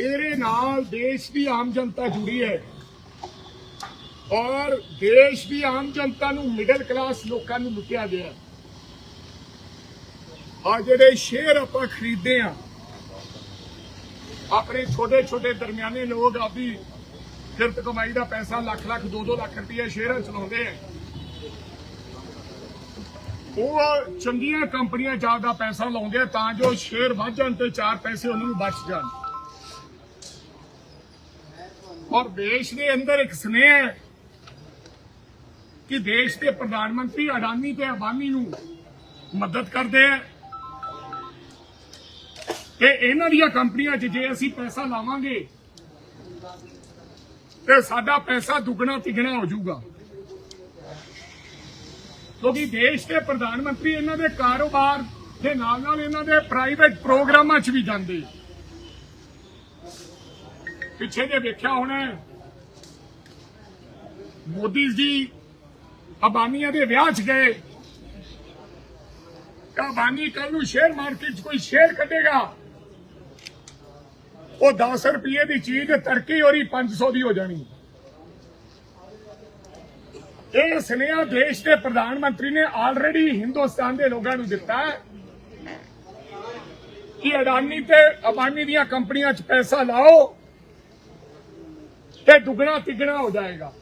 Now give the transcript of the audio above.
ਇਹਦੇ ਨਾਲ ਦੇਸ਼ ਦੀ ਆਮ ਜਨਤਾ ਜੁੜੀ ਹੈ। ਔਰ ਦੇਸ਼ ਦੀ ਆਮ ਜਨਤਾ ਨੂੰ ਮਿਡਲ ਕਲਾਸ ਲੋਕਾਂ ਨੂੰ ਲੁੱਟਿਆ ਗਿਆ ਆ ਜਿਹੜੇ ਸ਼ੇਅਰ ਆਪਾਂ ਖਰੀਦਦੇ ਆ ਆਪਣੇ ਛੋਟੇ ਛੋਟੇ ਦਰਮਿਆਨੇ ਲੋਕ ਆਪਦੀ ਕਿਰਤ ਕਮਾਈ ਦਾ ਪੈਸਾ ਲੱਖ ਲੱਖ 2-2 ਲੱਖ ਰੁਪਏ ਸ਼ੇਅਰਾਂ ਚ ਲਾਉਂਦੇ ਆ ਉਹ ਚੰਗੀਆਂ ਕੰਪਨੀਆਂ ਜ਼ਿਆਦਾ ਪੈਸਾ ਲਾਉਂਦੇ ਤਾਂ ਜੋ ਸ਼ੇਅਰ ਵੱਧ ਜਾਣ ਤੇ ਚਾਰ ਪੈਸੇ ਉਹਨਾਂ ਨੂੰ ਬਚ ਜਾਣ। ਔਰ ਦੇਸ਼ ਦੇ ਅੰਦਰ ਇੱਕ ਸਨੇਹ ਹੈ ਕਿ ਦੇਸ਼ ਦੇ ਪ੍ਰਧਾਨ ਮੰਤਰੀ ਅਡਾਨੀ ਤੇ ਅਬਾਨੀ ਨੂੰ ਮਦਦ ਕਰਦੇ ਆ ਤੇ ਇਹਨਾਂ ਦੀਆਂ ਕੰਪਨੀਆਂ 'ਚ ਜੇ ਅਸੀਂ ਪੈਸਾ ਲਾਵਾਂਗੇ ਤੇ ਸਾਡਾ ਪੈਸਾ ਦੁੱਗਣਾ ਤਿੱਗਣਾ ਹੋ ਜਾਊਗਾ। ਕਿਉਂਕਿ ਦੇਸ਼ ਦੇ ਪ੍ਰਧਾਨ ਮੰਤਰੀ ਇਹਨਾਂ ਦੇ ਕਾਰੋਬਾਰ ਦੇ ਨਾਲ ਨਾਲ ਇਹਨਾਂ ਦੇ ਪ੍ਰਾਈਵੇਟ ਪ੍ਰੋਗਰਾਮਾਂ 'ਚ ਵੀ ਜਾਂਦੇ ਪਿੱਛੇ ਜੇ ਵੇਖਿਆ ਹੋਣਾ ਮੋਦੀ ਜੀ ਅਬਾਨੀਆਂ ਦੇ ਵਿਆਹ 'ਚ ਗਏ। ਅਬਾਨੀ ਕੱਲ ਨੂੰ ਸ਼ੇਅਰ ਮਾਰਕੀਟ 'ਚ ਕੋਈ ਸ਼ੇਅਰ ਕੱਢੇਗਾ ਉਹ 10 ਰੁਪਏ ਦੀ ਚੀਜ਼ ਤੜਕੇ ਹੋਰੀ 500 ਦੀ ਹੋ ਜਾਣੀ। ਇਹ ਸੁਨੇਹਾ ਦੇਸ਼ ਦੇ ਪ੍ਰਧਾਨ ਮੰਤਰੀ ਨੇ ਆਲਰੇਡੀ ਹਿੰਦੁਸਤਾਨ ਦੇ ਲੋਕਾਂ ਨੂੰ ਦਿੱਤਾ ਕਿ ਅਡਾਨੀ ਤੇ ਅਬਾਨੀ ਦੀਆਂ ਕੰਪਨੀਆਂ 'ਚ ਪੈਸਾ ਲਾਓ। ਤੇ ਦੁੱਗਣਾ ਤਿੱਗਣਾ ਹੋ ਜਾਏਗਾ।